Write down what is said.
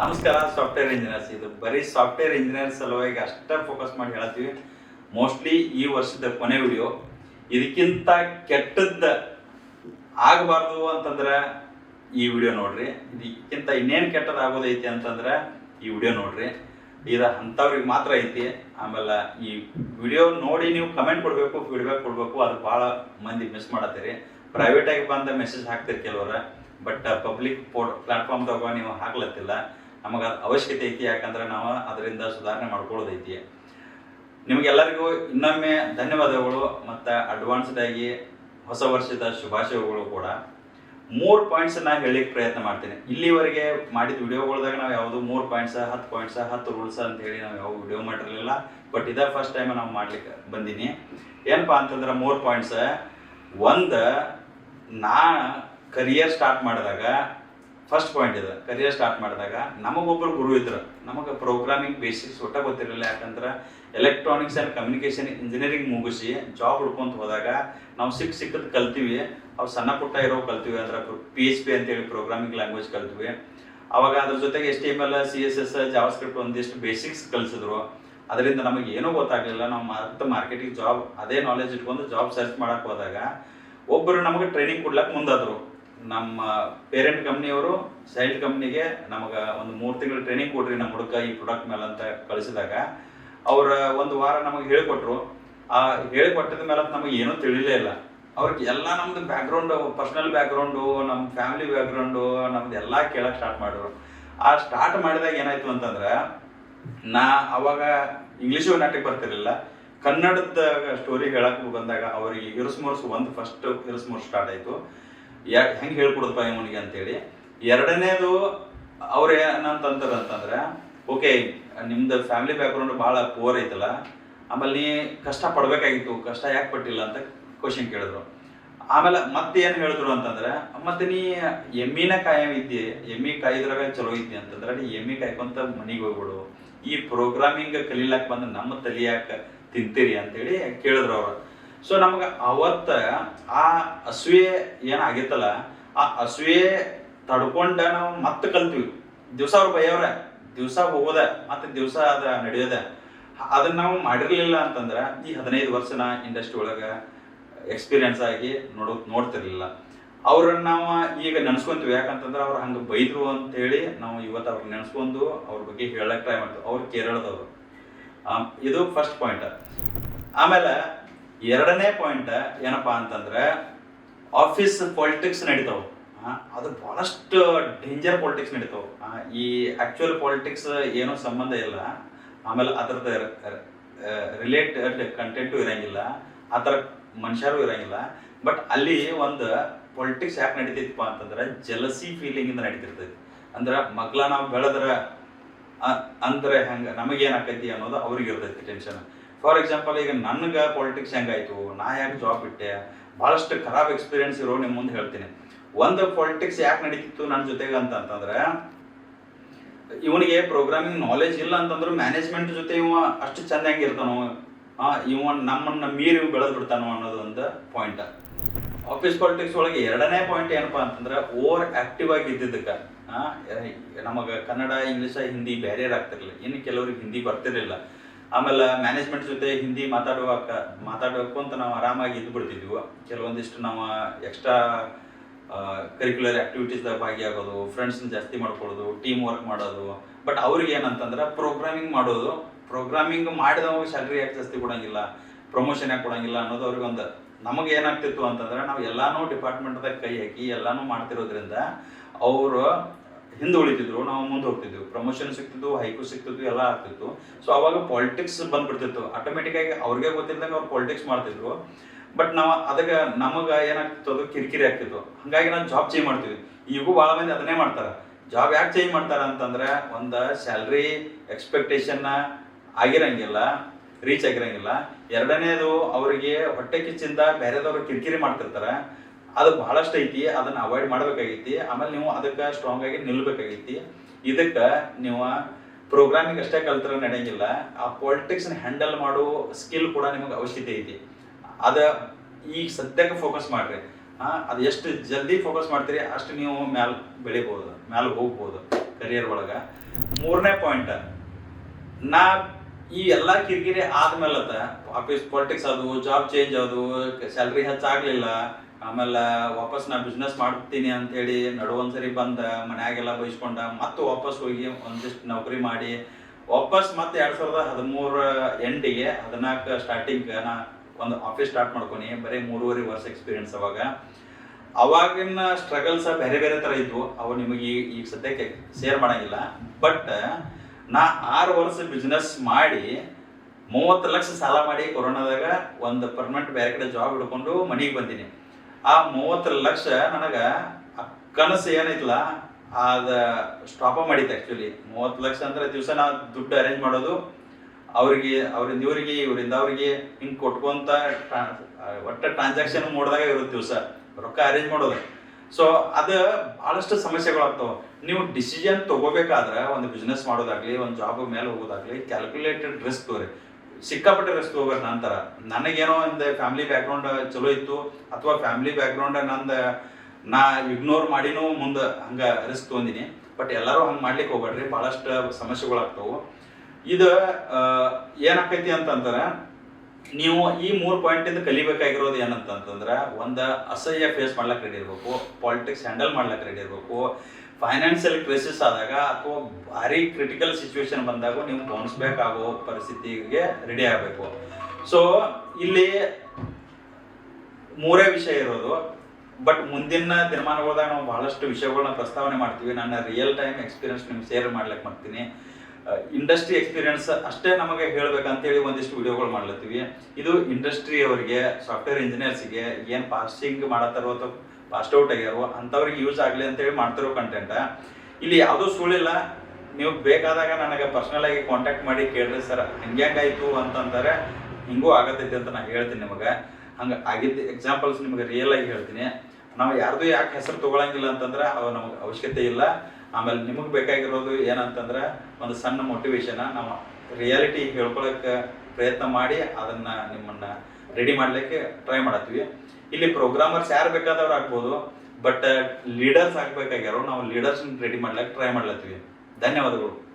ನಮಸ್ಕಾರ software engineers ಇದು ಬರೀ ಸಾಫ್ಟ್ವೇರ್ ಇಂಜಿನಿಯರ್ ಸಲುವಾಗಿ ಅಷ್ಟೇ ಫೋಕಸ್ ಮಾಡಿ ಹೇಳ್ತೀವಿ ಮೋಸ್ಟ್ಲಿ ಈ ವರ್ಷದ ಕೊನೆ ವಿಡಿಯೋ ಇದಕ್ಕಿಂತ ಕೆಟ್ಟದ್ದ ಆಗಬಾರ್ದು ಅಂತಂದ್ರೆ ಈ ವಿಡಿಯೋ ನೋಡ್ರಿ. ಇದಕ್ಕಿಂತ ಇನ್ನೇನು ಕೆಟ್ಟದ್ದು ಆಗೋದೈತಿ ಅಂತಂದ್ರೆ ಈ ವಿಡಿಯೋ ನೋಡ್ರಿ. ಇದು ಅಂಥವ್ರಿಗೆ ಮಾತ್ರ ಐತಿ. ಆಮೇಲೆ ಈ ವಿಡಿಯೋ ನೋಡಿ ನೀವು ಕಮೆಂಟ್ ಕೊಡಬೇಕು ಫೀಡ್ಬ್ಯಾಕ್ ಕೊಡಬೇಕು. ಅದು ಭಾಳ ಮಂದಿ ಮಿಸ್ ಮಾಡತ್ತೀರಿ. ಪ್ರೈವೇಟಾಗಿ ಬಂದ ಮೆಸೇಜ್ ಹಾಕ್ತೀರಿ ಕೆಲವರು. ಬಟ್ ಪಬ್ಲಿಕ್ ಪ್ಲಾಟ್ಫಾರ್ಮ್ ಪ್ಲಾಟ್ಫಾರ್ಮ್ದಾಗ ನೀವು ಹಾಕ್ಲತ್ತಿಲ್ಲ. ನಮಗೆ ಅವಶ್ಯಕತೆ ಐತಿ, ಯಾಕಂದ್ರೆ ನಾವು ಅದರಿಂದ ಸುಧಾರಣೆ ಮಾಡ್ಕೊಳ್ಳೋದೈತಿ ನಿಮಗೆಲ್ಲರಿಗೂ ಇನ್ನೊಮ್ಮೆ ಧನ್ಯವಾದಗಳು ಮತ್ತು ಅಡ್ವಾನ್ಸ್ಡ್ ಆಗಿ ಹೊಸ ವರ್ಷದ ಶುಭಾಶಯಗಳು ಕೂಡ. ಮೂರು ಪಾಯಿಂಟ್ಸ್ ನಾ ಹೇಳಿಕ್ಕೆ ಪ್ರಯತ್ನ ಮಾಡ್ತೀನಿ. ಇಲ್ಲಿವರೆಗೆ ಮಾಡಿದ ವಿಡಿಯೋಗಳ್ದಾಗ ನಾವು ಯಾವುದು ಮೂರು ಪಾಯಿಂಟ್ಸ್ ಹತ್ತು ಪಾಯಿಂಟ್ಸ್ ಹತ್ತು ರೂಲ್ಸ್ ಅಂತ ಹೇಳಿ ನಾವು ಯಾವ ವಿಡಿಯೋ ಮಾಡಿರಲಿಲ್ಲ. ಬಟ್ ಇದೇ ಫಸ್ಟ್ ಟೈಮ್ ನಾವು ಮಾಡ್ಲಿಕ್ಕೆ ಬಂದೀನಿ. ಏನಪ್ಪ ಅಂತಂದ್ರೆ ಮೂರು ಪಾಯಿಂಟ್ಸ್ ಒಂದು, ನಾ ಕರಿಯರ್ ಸ್ಟಾರ್ಟ್ ಮಾಡಿದಾಗ ಫಸ್ಟ್ ಪಾಯಿಂಟ್ ಇದೆ. ಕರಿಯರ್ ಸ್ಟಾರ್ಟ್ ಮಾಡಿದಾಗ ನಮಗೊಬ್ಬರು ಗುರು ಇದ್ರು. ನಮಗೆ ಪ್ರೋಗ್ರಾಮಿಂಗ್ ಬೇಸಿಕ್ಸ್ ಒಟ್ಟ ಗೊತ್ತಿರಲಿಲ್ಲ. ಯಾಕಂದ್ರೆ ಎಲೆಕ್ಟ್ರಾನಿಕ್ಸ್ ಆ್ಯಂಡ್ ಕಮ್ಯುನಿಕೇಶನ್ ಇಂಜಿನಿಯರಿಂಗ್ ಮುಗಿಸಿ ಜಾಬ್ ಹುಡ್ಕೊಂತ ಹೋದಾಗ ನಾವು ಸಿಕ್ ಸಿಕ್ಕದ್ ಕಲ್ತೀವಿ. ಅವು ಸಣ್ಣ ಪುಟ್ಟ ಇರೋ ಕಲ್ತೀವಿ. ಅಂದ್ರೆ ಪಿ ಎಚ್ ಪಿ ಅಂತೇಳಿ ಪ್ರೋಗ್ರಾಮಿಂಗ್ ಲ್ಯಾಂಗ್ವೇಜ್ ಕಲ್ತೀವಿ. ಅವಾಗ ಅದ್ರ ಜೊತೆಗೆ H T M L C S S JavaScript ಒಂದಿಷ್ಟು ಬೇಸಿಕ್ಸ್ ಕಲಿಸಿದ್ರು. ಅದರಿಂದ ನಮಗೆ ಏನೂ ಗೊತ್ತಾಗಲಿಲ್ಲ. ನಾವು ಮತ್ತೆ ಮಾರ್ಕೆಟಿಂಗ್ ಜಾಬ್ ಅದೇ ನಾಲೆಜ್ ಇಟ್ಕೊಂಡು ಜಾಬ್ ಸರ್ಚ್ ಮಾಡೋಕ್ಕೆ ಹೋದಾಗ ಒಬ್ಬರು ನಮಗೆ ಟ್ರೈನಿಂಗ್ ಕೊಡ್ಲಕ್ಕೆ ಮುಂದಾದ್ರು. ನಮ್ಮ ಪೇರೆಂಟ್ ಕಂಪ್ನಿಯವರು ಸೈಲ್ಡ್ ಕಂಪ್ನಿಗೆ ನಮಗೆ ಒಂದು ಮೂರು ತಿಂಗಳು ಟ್ರೈನಿಂಗ್ ಕೊಡ್ರಿ ನಮ್ಮ ಹುಡುಗ ಈ ಪ್ರಾಡಕ್ಟ್ ಮೇಲೆ ಅಂತ ಕಳಿಸಿದಾಗ, ಅವ್ರ ಒಂದು ವಾರ ನಮಗೆ ಹೇಳಿಕೊಟ್ರು. ಆ ಹೇಳಿಕೊಟ್ಟಿದ ಮೇಲೆ ನಮಗೆ ಏನೂ ತಿಳಿಲೇ ಇಲ್ಲ. ಅವ್ರಿಗೆ ಎಲ್ಲ ನಮ್ದು ಬ್ಯಾಕ್ಗ್ರೌಂಡು ಪರ್ಸನಲ್ ಬ್ಯಾಕ್ಗ್ರೌಂಡು ನಮ್ಮ ಫ್ಯಾಮಿಲಿ ಬ್ಯಾಕ್ಗ್ರೌಂಡು ನಮ್ದು ಎಲ್ಲ ಕೇಳಕ್ಕೆ ಸ್ಟಾರ್ಟ್ ಮಾಡಿದ್ರು. ಆ ಸ್ಟಾರ್ಟ್ ಮಾಡಿದಾಗ ಏನಾಯ್ತು ಅಂತಂದ್ರೆ, ನಾ ಅವಾಗ ಇಂಗ್ಲೀಷು ನಾಟಕ ಬರ್ತಿರಲಿಲ್ಲ. ಕನ್ನಡದ ಸ್ಟೋರಿ ಹೇಳಕ್ ಬಂದಾಗ ಅವ್ರಿಗೆ ಇರುಸ್ ಒಂದು ಫಸ್ಟ್ ಇರುಸ್ ಸ್ಟಾರ್ಟ್ ಆಯ್ತು. ಯಾ ಹೆಂಗೆ ಹೇಳ್ಕೊಡಪ್ಪ ಇವನಿಗೆ ಅಂತೇಳಿ, ಎರಡನೇದು ಅವ್ರು ಏನಂತಂತಾರೆ ಅಂತಂದ್ರೆ, ಓಕೆ, ನಿಮ್ದು ಫ್ಯಾಮಿಲಿ ಬ್ಯಾಕ್ಗ್ರೌಂಡ್ ಭಾಳ ಪೂರ್ ಐತಲ್ಲ, ಆಮೇಲೆ ನೀ ಕಷ್ಟ ಪಡ್ಬೇಕಾಗಿತ್ತು, ಕಷ್ಟ ಯಾಕೆ ಪಟ್ಟಿಲ್ಲ? ಅಂತ ಕ್ವಶನ್ ಕೇಳಿದ್ರು. ಆಮೇಲೆ ಮತ್ತೆ ಏನು ಹೇಳಿದ್ರು ಅಂತಂದ್ರೆ, ಮತ್ತೆ ನೀ ಎಮ್ಮಿನ ಕಾಯಂ ಇದ್ದಿ ಎಮ್ಮಿ ಕಾಯ್ದ್ರಾಗ ಚಲೋ ಇದ್ದಿ ಅಂತಂದ್ರೆ, ನೀ ಎಮ್ಮಿ ಕಾಯ್ಕೊಂತ ಮನಿಗೆ ಹೋಗ್ಬಿಡು. ಈ ಪ್ರೋಗ್ರಾಮಿಂಗ್ ಕಲೀಲಾಕ್ ಬಂದು ನಮ್ಮ ತಲಿಯಾಕ ತಿಂತೀರಿ? ಅಂತೇಳಿ ಕೇಳಿದ್ರು ಅವ್ರು. ಸೊ ನಮ್ಗೆ ಅವತ್ತ ಆ ಅಸೂಯೆ ಏನಾಗಿತ್ತಲ್ಲ, ಆ ಅಸೂಯೆ ತಡ್ಕೊಂಡ ನಾವು ಮತ್ತೆ ಕಲ್ತೀವಿ. ದಿವಸ ಅವ್ರು ಬೈಯವ್ರ, ದಿವಸ ಹೋಗೋದ, ಮತ್ತೆ ದಿವಸ ಅದ ನಡೆಯೋದ. ಅದನ್ನ ನಾವು ಮಾಡಿರ್ಲಿಲ್ಲ ಅಂತಂದ್ರೆ ಈ ಹದಿನೈದು ವರ್ಷನ ಇಂಡಸ್ಟ್ರಿ ಒಳಗ ಎಕ್ಸ್ಪೀರಿಯನ್ಸ್ ಆಗಿ ನೋಡೋ, ನೋಡ್ತಿರ್ಲಿಲ್ಲ. ಅವ್ರನ್ನ ನಾವು ಈಗ ನೆನ್ಸ್ಕೊಂತೀವಿ. ಯಾಕಂತಂದ್ರೆ ಅವ್ರು ಹಂಗೆ ಬೈದ್ರು ಅಂತ ಹೇಳಿ ನಾವು ಇವತ್ತು ಅವ್ರನ್ನ ನೆನ್ಸ್ಕೊಂಡು ಅವ್ರ ಬಗ್ಗೆ ಹೇಳಕ್ ಟ್ರೈ ಮಾಡ್ತೀವಿ. ಅವ್ರು ಕೇರಳದವರು. ಇದು ಫಸ್ಟ್ ಪಾಯಿಂಟ್ ಆಮೇಲೆ ಎರಡನೇ ಪಾಯಿಂಟ್ ಏನಪ್ಪಾ ಅಂತಂದ್ರೆ ಆಫೀಸ್ ಪಾಲಿಟಿಕ್ಸ್ ನಡೀತಾವ. ಅದು ಬಹಳಷ್ಟು ಡೇಂಜರ್ ಪಾಲಿಟಿಕ್ಸ್ ನಡೀತಾವ. ಈ ಆಕ್ಚುಯಲ್ ಪಾಲಿಟಿಕ್ಸ್ ಏನೋ ಸಂಬಂಧ ಇಲ್ಲ. ಆಮೇಲೆ ಅದರದ ರಿಲೇಟೆಡ್ ಕಂಟೆಂಟು ಇರಂಗಿಲ್ಲ. ಆ ಥರ ಮನುಷ್ಯರು ಇರಂಗಿಲ್ಲ. ಬಟ್ ಅಲ್ಲಿ ಒಂದು ಪೊಲಿಟಿಕ್ಸ್ ಯಾಕೆ ನಡೀತೈತಪ್ಪ ಅಂತಂದ್ರೆ ಜಲಸಿ ಫೀಲಿಂಗ್ ಇಂದ ನಡೀತಿರ್ತೈತಿ. ಅಂದ್ರೆ ಮಗ್ಲ ನಾವು ಬೆಳೆದ್ರ ಅಂದ್ರೆ ಹೆಂಗ ನಮಗೇನಾಕೈತಿ ಅನ್ನೋದು ಅವ್ರಿಗೆ ಇರ್ತೈತಿ ಟೆನ್ಷನ್ ಫಾರ್ ಎಕ್ಸಾಂಪಲ್ ಈಗ ನನಗೆ ಪಾಲಿಟಿಕ್ಸ್ ಹೆಂಗಾಯ್ತು? ನಾ ಯಾಕೆ ಜಾಬ್ ಬಿಟ್ಟೆ? ಭಾಳಷ್ಟು ಖರಾಬ್ ಎಕ್ಸ್ಪೀರಿಯನ್ಸ್ ಇರೋ ನಿಮ್ಮ ಮುಂದೆ ಹೇಳ್ತೀನಿ. ಒಂದು ಪಾಲಿಟಿಕ್ಸ್ ಯಾಕೆ ನಡೀತಿತ್ತು ನನ್ನ ಜೊತೆಗೆ ಅಂತ ಅಂತಂದ್ರೆ ಇವನಿಗೆ ಪ್ರೋಗ್ರಾಮಿಂಗ್ ನಾಲೆಜ್ ಇಲ್ಲ ಅಂತಂದ್ರೆ ಮ್ಯಾನೇಜ್ಮೆಂಟ್ ಜೊತೆ ಇವ ಅಷ್ಟು ಚಂದ ಹೆಂಗಿರ್ತಾನೋ ಇವ ನಮ್ಮನ್ನ ಮೀರಿ ಬೆಳೆದು ಬಿಡ್ತಾನೋ ಅನ್ನೋದು ಒಂದು ಪಾಯಿಂಟ್ ಆಫೀಸ್ ಪಾಲಿಟಿಕ್ಸ್ ಒಳಗೆ ಎರಡನೇ ಪಾಯಿಂಟ್ ಏನಪ್ಪಾ ಅಂತಂದ್ರೆ ಓವರ್ ಆಕ್ಟಿವ್ ಆಗಿ ಇದ್ದಿದ್ದಕ್ಕೆ. ನಮಗೆ ಕನ್ನಡ, ಇಂಗ್ಲಿಷ್, ಹಿಂದಿ ಬ್ಯಾರಿಯರ್ ಆಗ್ತಿರ್ಲಿಲ್ಲ. ಇನ್ನು ಕೆಲವ್ರಿಗೆ ಹಿಂದಿ ಬರ್ತಿರ್ಲಿಲ್ಲ. ಆಮೇಲೆ ಮ್ಯಾನೇಜ್ಮೆಂಟ್ ಜೊತೆ ಹಿಂದಿ ಮಾತಾಡುವಾಗ ಅಂತ ನಾವು ಆರಾಮಾಗಿ ಇದ್ದು ಬಿಡ್ತಿದ್ವಿ. ಕೆಲವೊಂದಿಷ್ಟು ನಾವು ಎಕ್ಸ್ಟ್ರಾ ಕರಿಕ್ಯುಲರ್ ಆಕ್ಟಿವಿಟೀಸ್ದಾಗ ಭಾಗಿಯಾಗೋದು ಫ್ರೆಂಡ್ಸ್ನ ಜಾಸ್ತಿ ಮಾಡ್ಕೊಳ್ಳೋದು ಟೀಮ್ ವರ್ಕ್ ಮಾಡೋದು. ಬಟ್ ಅವ್ರಿಗೆ ಏನಂತಂದ್ರೆ ಪ್ರೋಗ್ರಾಮಿಂಗ್ ಮಾಡೋದು. ಪ್ರೋಗ್ರಾಮಿಂಗ್ ಮಾಡಿದವಾಗ ಸ್ಯಾಲ್ರಿ ಯಾಕೆ ಜಾಸ್ತಿ ಕೊಡಂಗಿಲ್ಲ ಪ್ರಮೋಷನ್ ಯಾಕೆ ಕೊಡಂಗಿಲ್ಲ ಅನ್ನೋದು ಅವ್ರಿಗೊಂದು. ನಮಗೆ ಏನಾಗ್ತಿತ್ತು ಅಂತಂದ್ರೆ ನಾವು ಎಲ್ಲಾನು ಡಿಪಾರ್ಟ್ಮೆಂಟ್ದಾಗ ಕೈ ಹಾಕಿ ಎಲ್ಲಾನು ಮಾಡ್ತಿರೋದ್ರಿಂದ ಅವರು ಹಿಂದೆ ಉಳಿತಿದ್ರು ನಾವು ಮುಂದೆ ಹೋಗ್ತಿದ್ವಿ. ಪ್ರಮೋಷನ್ ಸಿಗ್ತಿದ್ವು ಹೈಕು ಸಿಗ್ತಿದ್ವು, ಎಲ್ಲ ಆಗ್ತಿತ್ತು. ಸೊ ಅವಾಗ ಪಾಲಿಟಿಕ್ಸ್ ಬಂದ್ಬಿಡ್ತಿತ್ತು. ಆಟೋಮೆಟಿಕ್ ಆಗಿ ಅವ್ರಿಗೆ ಗೊತ್ತಿಲ್ಲದಂಗೆ ಅವ್ರು ಪಾಲಿಟಿಕ್ಸ್ ಮಾಡ್ತಿದ್ರು. ಬಟ್ ನಾವು ಅದಕ್ಕೆ ನಮಗೆ ಏನಾಗ್ತಿತ್ತು? ಕಿರಿಕಿರಿ ಆಗ್ತಿತ್ತು. ಹಂಗಾಗಿ ನಾವು ಜಾಬ್ ಚೇಂಜ್ ಮಾಡ್ತೀವಿ ಈಗೂ ಭಾಳ ಮಂದಿ ಅದನ್ನೇ ಮಾಡ್ತಾರೆ. ಜಾಬ್ ಯಾಕೆ ಚೇಂಜ್ ಮಾಡ್ತಾರೆ ಅಂತಂದ್ರೆ, ಒಂದು ಸ್ಯಾಲ್ರಿ ಎಕ್ಸ್ಪೆಕ್ಟೇಷನ್ ಆಗಿರಂಗಿಲ್ಲ ರೀಚ್ ಆಗಿರಂಗಿಲ್ಲ. ಎರಡನೇದು, ಅವರಿಗೆ ಹೊಟ್ಟೆ ಕಿಚ್ಚಿಂದ ಬೇರೆದವ್ರು ಕಿರಿಕಿರಿ ಮಾಡ್ತಿರ್ತಾರೆ. ಅದು ಬಹಳಷ್ಟು ಐತಿ, ಅದನ್ನ ಅವಾಯ್ಡ್ ಮಾಡ್ಬೇಕಾಗೈತಿ, ಆಮೇಲೆ ನೀವು ಅದಕ್ಕೆ ಸ್ಟ್ರಾಂಗ್ ಆಗಿ ನಿಲ್ಬೇಕಾಗೈತಿ. ಇದಕ್ಕೆ ನೀವು ಪ್ರೋಗ್ರಾಮಿಂಗ್ ಅಷ್ಟೇ ಕಲ್ತರ ನಡೆಯಂಗಿಲ್ಲ, ಆ ಪಾಲಿಟಿಕ್ಸ್ ಹ್ಯಾಂಡಲ್ ಮಾಡೋ ಸ್ಕಿಲ್ ಕೂಡ ನಿಮಗೆ ಅವಶ್ಯಕತೆ ಐತಿ. ಅದ ಈಗ ಸದ್ಯಕ್ಕೆ ಫೋಕಸ್ ಮಾಡ್ರಿ. ಹಾ ಅದು ಎಷ್ಟು ಜಲ್ದಿ ಫೋಕಸ್ ಮಾಡ್ತೀರಿ, ಅಷ್ಟು ನೀವು ಮ್ಯಾಲ ಬೆಳಿಬೋದು, ಮ್ಯಾಲ ಹೋಗ್ಬೋದು ಕರಿಯರ್ ಒಳಗ. ಮೂರನೇ ಪಾಯಿಂಟ್ ನಾ ಈ ಎಲ್ಲಾ ಕಿರಿಕಿರಿ ಆದ್ಮೇಲತ್ತ ಆಫೀಸ್ ಪಾಲಿಟಿಕ್ಸ್ ಅದು ಜಾಬ್ ಚೇಂಜ್ ಅದು ಸ್ಯಾಲ್ರಿ ಹೆಚ್ಚಾಗ್ಲಿಲ್ಲ ಆಮೇಲೆ ವಾಪಸ್ ನಾ ಬಿಸ್ನೆಸ್ ಮಾಡ್ತೀನಿ ಅಂತ ಹೇಳಿ ನಡುವೊಂದ್ಸರಿ ಬಂದ, ಮನ್ಯಾಗೆಲ್ಲ ಬೈಸ್ಕೊಂಡ, ಮತ್ತೆ ವಾಪಸ್ ಹೋಗಿ ಒಂದಿಷ್ಟು ನೌಕರಿ ಮಾಡಿ, ವಾಪಸ್ ಮತ್ತೆ ಎರಡ್ ಸಾವಿರದ ಹದಿಮೂರ ಎಂಟಿಗೆ ಹದಿನಾಲ್ಕು ಸ್ಟಾರ್ಟಿಂಗ್ ನಾ ಒಂದು ಆಫೀಸ್ ಸ್ಟಾರ್ಟ್ ಮಾಡ್ಕೊನಿ ಬರೀ ಮೂರುವರೆ ವರ್ಷ ಎಕ್ಸ್ಪೀರಿಯನ್ಸ್ ಅವಾಗ. ಅವಾಗಿನ ಸ್ಟ್ರಗಲ್ಸ್ ಬೇರೆ ಬೇರೆ ತರ ಇದ್ವು, ಅವು ನಿಮಗೆ ಈಗ ಸದ್ಯಕ್ಕೆ ಶೇರ್ ಮಾಡಂಗಿಲ್ಲ. ಬಟ್ ನಾ ಆರು ವರ್ಷ ಬಿಸ್ನೆಸ್ ಮಾಡಿ, ಮೂವತ್ತು ಲಕ್ಷ ಸಾಲ ಮಾಡಿ ಕೊರೋನಾದಾಗ ಒಂದು ಪರ್ಮನೆಂಟ್ ಬೇರೆ ಕಡೆ ಜಾಬ್ ಹಿಡ್ಕೊಂಡು ಮನೆಗೆ ಬಂದೀನಿ. ಆ ಮೂವತ್ತು ಲಕ್ಷ ನನಗೆ ಕನಸು ಏನೈತಲ್ಲ ಅದ ಸ್ಟಾಪ ಮಾಡಿತ್ತು ಆ್ಯಕ್ಚುಲಿ ಮೂವತ್ತು ಲಕ್ಷ ಅಂದ್ರೆ ದಿವಸ ನಾ ದುಡ್ಡು ಅರೇಂಜ್ ಮಾಡೋದು, ಅವ್ರಿಗೆ, ಅವರಿಂದ ಇವ್ರಿಗೆ, ಇವರಿಂದ ಅವ್ರಿಗೆ, ಹಿಂಗೆ ಕೊಟ್ಕೊಂತ ಒಟ್ಟ ಟ್ರಾನ್ಸಾಕ್ಷನ್ ಮಾಡಿದಾಗ ಇರುತ್ತೆ ದಿವಸ. ರೊಕ್ಕ ಅರೇಂಜ್ ಮಾಡೋದು. ಸೊ ಅದು ಬಹಳಷ್ಟು ಸಮಸ್ಯೆಗಳಾಗ್ತವೆ ನೀವು ಡಿಸಿಷನ್ ತಗೋಬೇಕಾದ್ರೆ, ಒಂದು ಬಿಸ್ನೆಸ್ ಮಾಡೋದಾಗ್ಲಿ, ಒಂದು ಜಾಬ್ ಮೇಲೆ ಹೋಗೋದಾಗ್ಲಿ ಕ್ಯಾಲ್ಕುಲೇಟೆಡ್ ರಿಸ್ಕ್ ತಗೋರಿ. ಸಿಕ್ಕಾಪಟ್ಟೆ ರಿಸ್ಕ್ ಹೋಗೋದು ನಂತರ. ನನಗೇನೋ ಒಂದು ಫ್ಯಾಮಿಲಿ ಬ್ಯಾಕ್ಗ್ರೌಂಡ್ ಚಲೋ ಇತ್ತು, ಅಥವಾ ಫ್ಯಾಮಿಲಿ ಬ್ಯಾಕ್ಗ್ರೌಂಡ್ ನಂದ ನಾ ಇಗ್ನೋರ್ ಮಾಡಿನೂ ಮುಂದೆ ಹಂಗೆ ರಿಸ್ಕ್ ತೊಗೊಂಡಿನಿ ಬಟ್ ಎಲ್ಲರೂ ಹಂಗೆ ಮಾಡ್ಲಿಕ್ಕೆ ಹೋಗ್ಬೇಡ್ರಿ ಬಹಳಷ್ಟು ಸಮಸ್ಯೆಗಳಾಗ್ತವೆ. ಇದು ಏನಾಕೈತಿ ಅಂತಂದ್ರೆ, ನೀವು ಈ ಮೂರು ಪಾಯಿಂಟ್ ಇಂದ ಕಲಿಬೇಕಾಗಿರೋದು ಏನಂತಂತಂದ್ರೆ, ಒಂದ ಅಸಹ್ಯ ಫೇಸ್ ಮಾಡ್ಲಕ್ ರೆಡಿ ಇರಬೇಕು ಪಾಲಿಟಿಕ್ಸ್ ಹ್ಯಾಂಡಲ್ ಮಾಡ್ಲಕ್ ರೆಡಿ ಇರ್ಬೇಕು ಫೈನಾನ್ಷಿಯಲ್ ಕ್ರೈಸಿಸ್ ಆದಾಗ ಅಥವಾ ಭಾರಿ ಕ್ರಿಟಿಕಲ್ ಸಿಚುವೇಶನ್ ಬಂದಾಗ ನೀವು ಬೌನ್ಸ್ ಬ್ಯಾಕ್ ಆಗೋ ಪರಿಸ್ಥಿತಿಗೆ ರೆಡಿ ಆಗಬೇಕು. ಸೊ ಇಲ್ಲಿ ಮೂರೇ ವಿಷಯ ಇರೋದು. ಬಟ್ ಮುಂದಿನ ದಿನಮಾನಗಳದಾಗ ನಾವು ಬಹಳಷ್ಟು ವಿಷಯಗಳನ್ನ ಪ್ರಸ್ತಾವನೆ ಮಾಡ್ತೀವಿ. ನನ್ನ ರಿಯಲ್ ಟೈಮ್ ಎಕ್ಸ್ಪೀರಿಯನ್ಸ್ ನಿಮ್ಗೆ ಶೇರ್ ಮಾಡ್ಲಿಕ್ಕೆ ಮಾಡ್ತೀನಿ. ಇಂಡಸ್ಟ್ರಿ ಎಕ್ಸ್ಪೀರಿಯನ್ಸ್ ಅಷ್ಟೇ ನಮಗೆ ಹೇಳ್ಬೇಕಂತೇಳಿ ಒಂದಿಷ್ಟು ವಿಡಿಯೋಗಳು ಮಾಡ್ಲತ್ತೀವಿ. ಇದು ಇಂಡಸ್ಟ್ರಿ ಅವರಿಗೆ ಸಾಫ್ಟ್ವೇರ್ ಇಂಜಿನಿಯರ್ಸ್ಗೆ ಏನು ಪಾಸಿಂಗ್ ಮಾಡತ್ತಾರೋ ಅಥವಾ ಪಾಸ್ಟ್ ಔಟ್ ಆಗ್ಯಾರೋ ಅಂಥವ್ರಿಗೆ ಯೂಸ್ ಆಗಲಿ ಅಂತೇಳಿ ಮಾಡ್ತಿರೋ ಕಂಟೆಂಟ್ ಇಲ್ಲಿ ಯಾವುದೂ ಸುಳ್ಳಿಲ್ಲ. ನೀವು ಬೇಕಾದಾಗ ನನಗೆ ಪರ್ಸನಲ್ ಆಗಿ ಕಾಂಟ್ಯಾಕ್ಟ್ ಮಾಡಿ ಕೇಳ್ರಿ ಸರ್ ಹಿಂಗೆ ಹೆಂಗಾಯ್ತು ಅಂತಂತಾರೆ ಹಿಂಗೂ ಆಗತೈತಿ ಅಂತ ನಾನು ಹೇಳ್ತೀನಿ ನಿಮಗೆ. ಹಂಗೆ ಆಗಿದ್ದ ಎಕ್ಸಾಂಪಲ್ಸ್ ನಿಮಗೆ ರಿಯಲ್ ಆಗಿ ಹೇಳ್ತೀನಿ. ನಾವು ಯಾರ್ದು ಯಾಕೆ ಹೆಸರು ತಗೊಳಂಗಿಲ್ಲ ಅಂತಂದ್ರೆ ಅವು ನಮಗೆ ಅವಶ್ಯಕತೆ ಇಲ್ಲ. ಆಮೇಲೆ ನಿಮಗೆ ಬೇಕಾಗಿರೋದು ಏನಂತಂದ್ರೆ ಒಂದು ಸಣ್ಣ ಮೋಟಿವೇಶನ್ ನಾವು ರಿಯಾಲಿಟಿ ಹೇಳ್ಕೊಳಕ್ಕೆ ಪ್ರಯತ್ನ ಮಾಡಿ ಅದನ್ನ ನಿಮ್ಮನ್ನ ರೆಡಿ ಮಾಡ್ಲಿಕ್ಕೆ ಟ್ರೈ ಮಾಡತ್ತೀವಿ. ಇಲ್ಲಿ ಪ್ರೋಗ್ರಾಮರ್ಸ್ ಯಾರು ಬೇಕಾದವ್ರು ಆಗ್ಬೋದು ಬಟ್ ಲೀಡರ್ಸ್ ಆಗ್ಬೇಕಾಗ್ಯಾರೋ ನಾವು ಲೀಡರ್ಸ್ ರೆಡಿ ಮಾಡ್ಲಿಕ್ಕೆ ಟ್ರೈ ಮಾಡ್ಲತ್ತೀವಿ. ಧನ್ಯವಾದಗಳು.